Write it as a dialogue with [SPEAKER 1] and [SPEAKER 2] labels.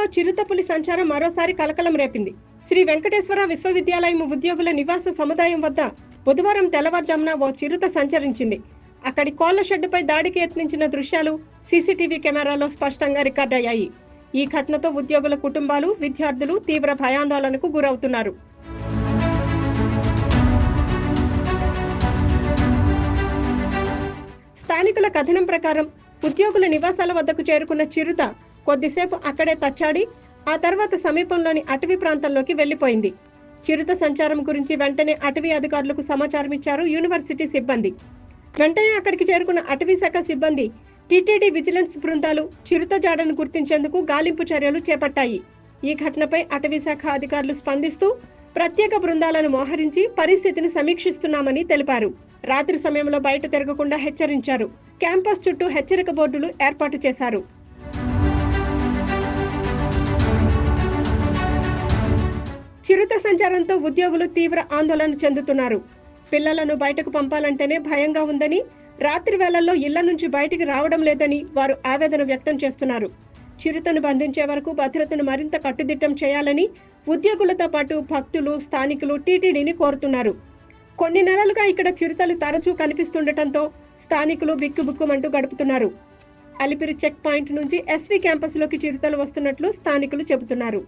[SPEAKER 1] జిల్లాలో చిరుతపులి సంచారం మరోసారి కలకలం రేపింది. శ్రీ వెంకటేశ్వర విశ్వవిద్యాలయం ఉద్యోగుల నివాస సముదాయం వద్ద బుధవారం తెల్లవారుజామున ఓ చిరుత సంచరించింది. అక్కడి కోళ్ళ షెడ్డుపై దాడికి యత్నించిన దృశ్యాలు సీసీటీవీ కెమెరాలో స్పష్టంగా రికార్డయ్యాయి ఈ ఘటనతో ఉద్యోగుల కుటుంబాలు విద్యార్థులు తీవ్ర భయాందోళనకు గురవుతున్నారు. స్థానికుల కథనం ప్రకారం ఉద్యోగుల నివాసాల వద్దకు చేరుకున్న చిరుత కొద్దిసేపు అక్కడే తచ్చాడి ఆ తర్వాత సమీపంలోని అటవీ ప్రాంతంలోకి వెళ్ళిపోయింది చిరుత సంచారం గురించి వెంటనే అటవీ అధికారులకు సమాచారం ఇచ్చారు యూనివర్సిటీ సిబ్బంది. వెంటనే అక్కడికి చేరుకున్న అటవీ శాఖ సిబ్బంది టీటీడీ విజిలెన్స్ బృందాలు చిరుత జాడను గుర్తించేందుకు గాలింపు చర్యలు చేపట్టాయి. ఈ ఘటనపై అటవీ శాఖ అధికారులు స్పందిస్తూ ప్రత్యేక బృందాలను మోహరించి పరిస్థితిని సమీక్షిస్తున్నామని తెలిపారు. రాత్రి సమయంలో బయట తిరగకుండా హెచ్చరించారు. క్యాంపస్ చుట్టూ హెచ్చరిక బోర్డులు ఏర్పాటు చేశారు. చిరుత సంచారంతో ఉద్యోగులు తీవ్ర ఆందోళన చెందుతున్నారు. పిల్లలను బయటకు పంపాలంటేనే భయంగా ఉందని రాత్రి వేళల్లో ఇళ్ళ నుంచి బయటికి రావడం లేదని వారు ఆవేదన వ్యక్తం చేస్తున్నారు. చిరుతను బంధించే వరకు భద్రతను మరింత కట్టుదిట్టం చేయాలని ఉద్యోగులతో పాటు భక్తులు స్థానికులు టీటీడీని కోరుతున్నారు. కొన్ని నెలలుగా ఇక్కడ చిరుతలు తరచూ కనిపిస్తుండటంతో స్థానికులు బిక్కుబుక్కుమంటూ గడుపుతున్నారు. అలిపిరి చెక్ పాయింట్ నుంచి ఎస్వి క్యాంపస్లోకి చిరుతలు వస్తున్నట్లు స్థానికులు చెబుతున్నారు.